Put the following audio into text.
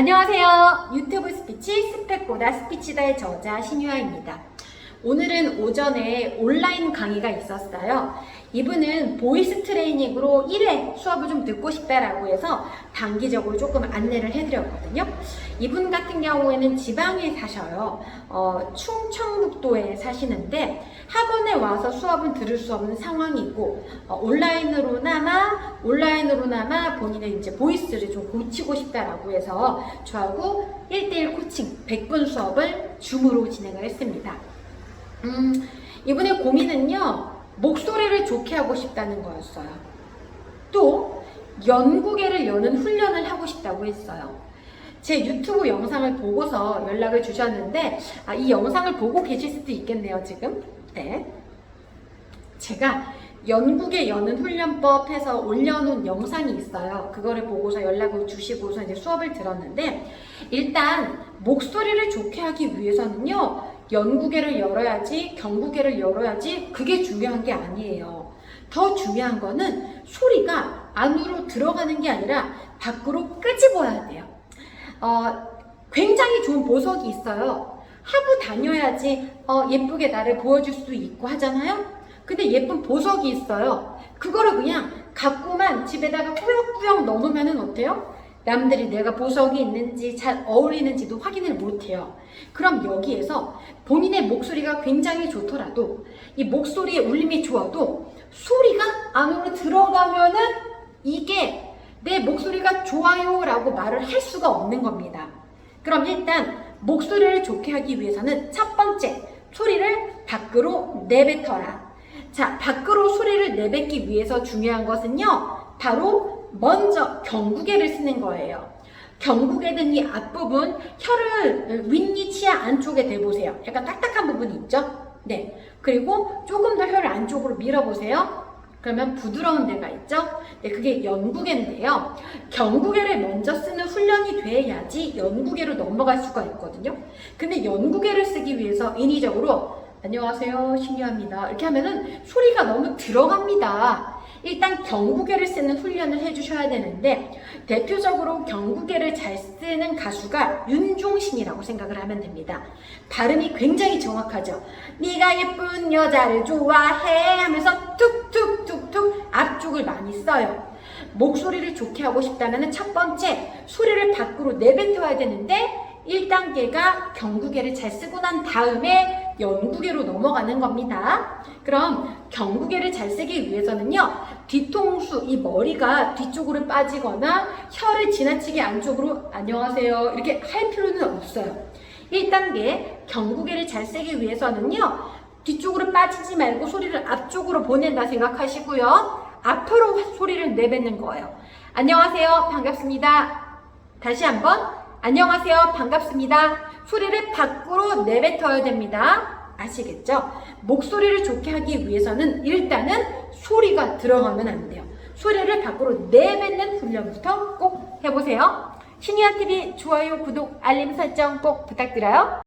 안녕하세요. 유튜브 스피치 스펙보다 스피치다의 저자 신유아입니다. 오늘은 오전에 온라인 강의가 있었어요. 이분은 보이스 트레이닝으로 1회 수업을 좀 듣고 싶다라고 해서 단기적으로 조금 안내를 해드렸거든요. 이분 같은 경우에는 지방에 사셔요. 어, 충청북도에 사시는데 학원에 와서 수업은 들을 수 없는 상황이 있고 어, 온라인으로나마 온라인으로나마 본인의 이제 보이스를 좀 고치고 싶다라고 해서 저하고 1대1 코칭 100분 수업을 줌으로 진행을 했습니다. 음, 이분의 고민은요, 목소리를 좋게 하고 싶다는 거였어요. 또, 연구계를 여는 훈련을 하고 싶다고 했어요. 제 유튜브 영상을 보고서 연락을 주셨는데, 아, 이 영상을 보고 계실 수도 있겠네요, 지금. 네. 제가 연구계 여는 훈련법 해서 올려놓은 영상이 있어요. 그거를 보고서 연락을 주시고서 이제 수업을 들었는데, 일단 목소리를 좋게 하기 위해서는요, 연구계를 열어야지, 경구계를 열어야지, 그게 중요한 게 아니에요. 더 중요한 거는 소리가 안으로 들어가는 게 아니라 밖으로 끄집어야 돼요. 어, 굉장히 좋은 보석이 있어요. 하고 다녀야지 어, 예쁘게 나를 보여줄 수 있고 하잖아요. 근데 예쁜 보석이 있어요. 그거를 그냥 갖고만 집에다가 꾸역꾸역 넣어놓으면 어때요? 남들이 내가 보석이 있는지 잘 어울리는지도 확인을 못해요. 그럼 여기에서 본인의 목소리가 굉장히 좋더라도 이 목소리의 울림이 좋아도 소리가 안으로 들어가면은 이게 내 목소리가 좋아요 라고 말을 할 수가 없는 겁니다. 그럼 일단 목소리를 좋게 하기 위해서는 첫 번째 소리를 밖으로 내뱉어라. 자, 밖으로 소리를 내뱉기 위해서 중요한 것은요, 바로 먼저 경구개를 쓰는 거예요. 경구개는 이 앞부분 혀를 윗니 치아 안쪽에 대보세요. 약간 딱딱한 부분이 있죠? 네. 그리고 조금 더 혀를 안쪽으로 밀어보세요. 그러면 부드러운 데가 있죠? 네, 그게 연구개인데요. 경구개를 먼저 쓰는 훈련이 돼야지 연구개로 넘어갈 수가 있거든요. 근데 연구개를 쓰기 위해서 인위적으로 안녕하세요, 신유합니다. 이렇게 하면은 소리가 너무 들어갑니다. 일단 경구개를 쓰는 훈련을 해주셔야 되는데 대표적으로 경구개를 잘 쓰는 가수가 윤종신이라고 생각을 하면 됩니다. 발음이 굉장히 정확하죠. 네가 예쁜 여자를 좋아해 하면서 툭툭툭툭 앞쪽을 많이 써요. 목소리를 좋게 하고 싶다면 첫 번째 소리를 밖으로 내뱉어야 되는데 1단계가 경구개를 잘 쓰고 난 다음에 연구개로 넘어가는 겁니다. 그럼 경구개를 잘 쓰기 위해서는요, 뒤통수, 이 머리가 뒤쪽으로 빠지거나 혀를 지나치게 안쪽으로 안녕하세요 이렇게 할 필요는 없어요. 1단계 경구개를 잘 쓰기 위해서는요, 뒤쪽으로 빠지지 말고 소리를 앞쪽으로 보낸다 생각하시고요. 앞으로 소리를 내뱉는 거예요. 안녕하세요. 반갑습니다. 다시 한번 안녕하세요. 반갑습니다. 소리를 밖으로 내뱉어야 됩니다. 아시겠죠? 목소리를 좋게 하기 위해서는 일단은 소리가 들어가면 안 돼요. 소리를 밖으로 내뱉는 훈련부터 꼭 해보세요. 신이아TV 좋아요, 구독, 알림 설정 꼭 부탁드려요.